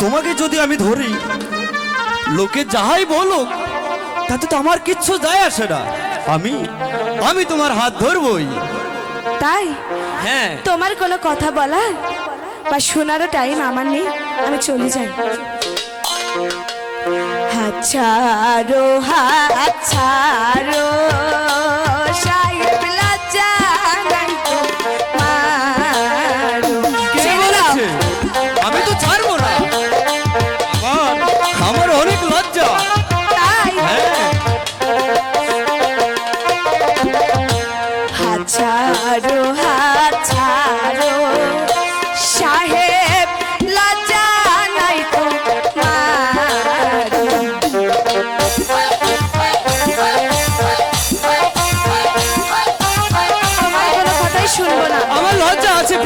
তোমাকে যদি আমি ধরি লোকে যাহাই বলুক তাতে তো আমার কিচ্ছু যায় আসে না। আমি আমি তোমার হাত ধরবই। তাই? হ্যাঁ। তোমার কোনো কথা বলা বা শোনারও টাইম আমার নেই আমি চলে যাই। ছাড়ো হাত ছাড়ো।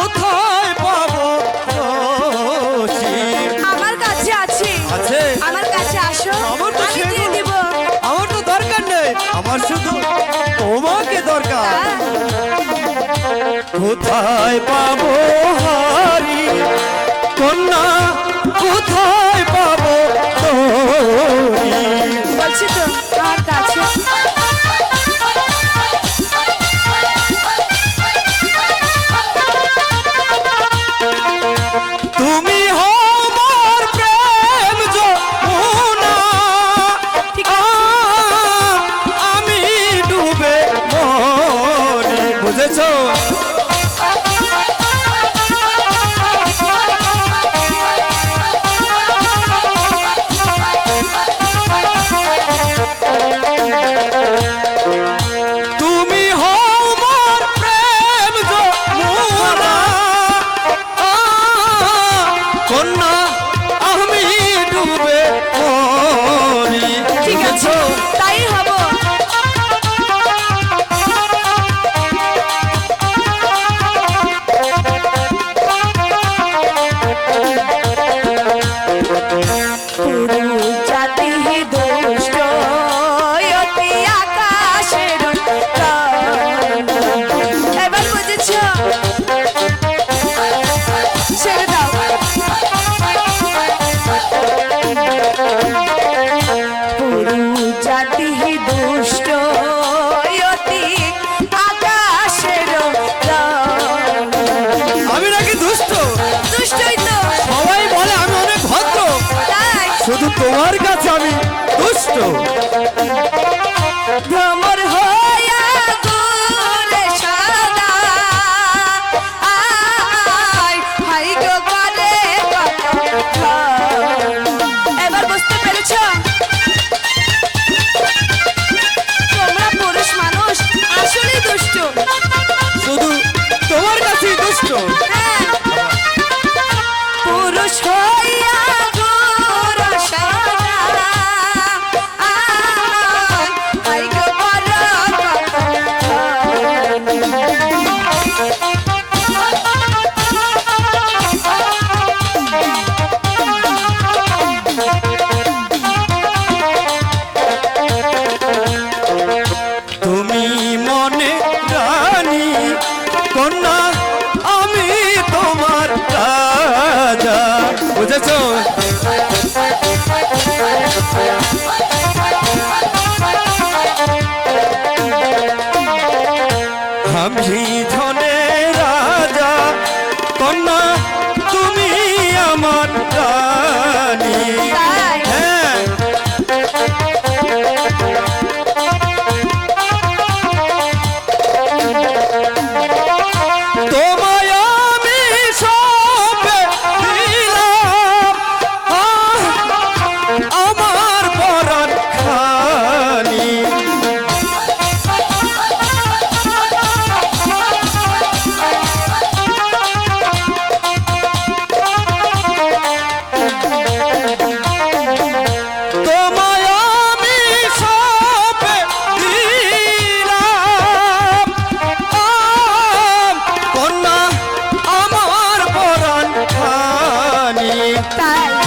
কোথায় পাবো আমার কাছে আছে। আছে? আমার কাছে আসো। আমার তো আমি দিয়ে দেব। আমার তো দরকার নেই। আমার শুধু তোমাকে দরকার। হ্যাঁ। কোথায় পাবো जाती है दो করছ 答。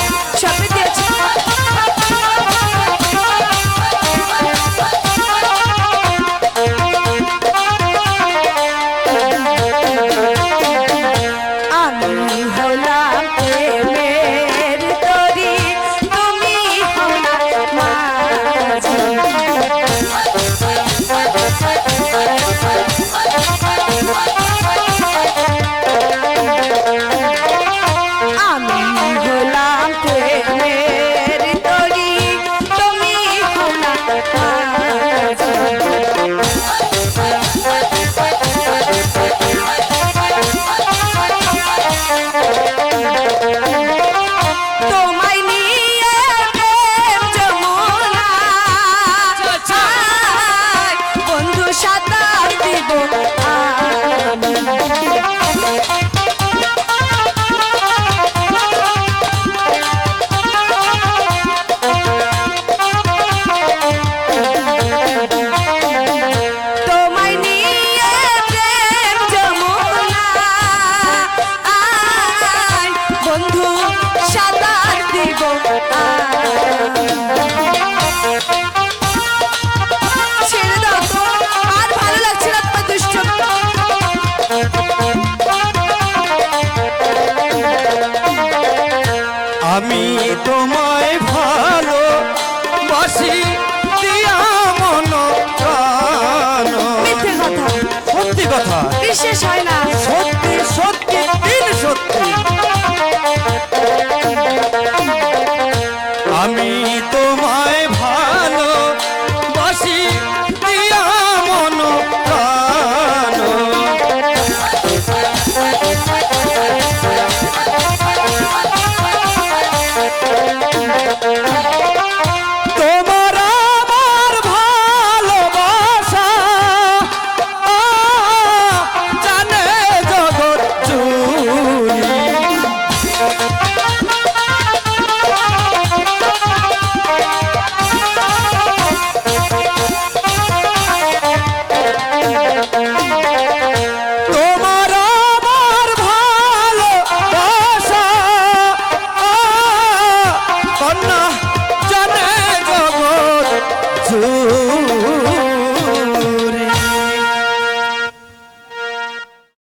আমি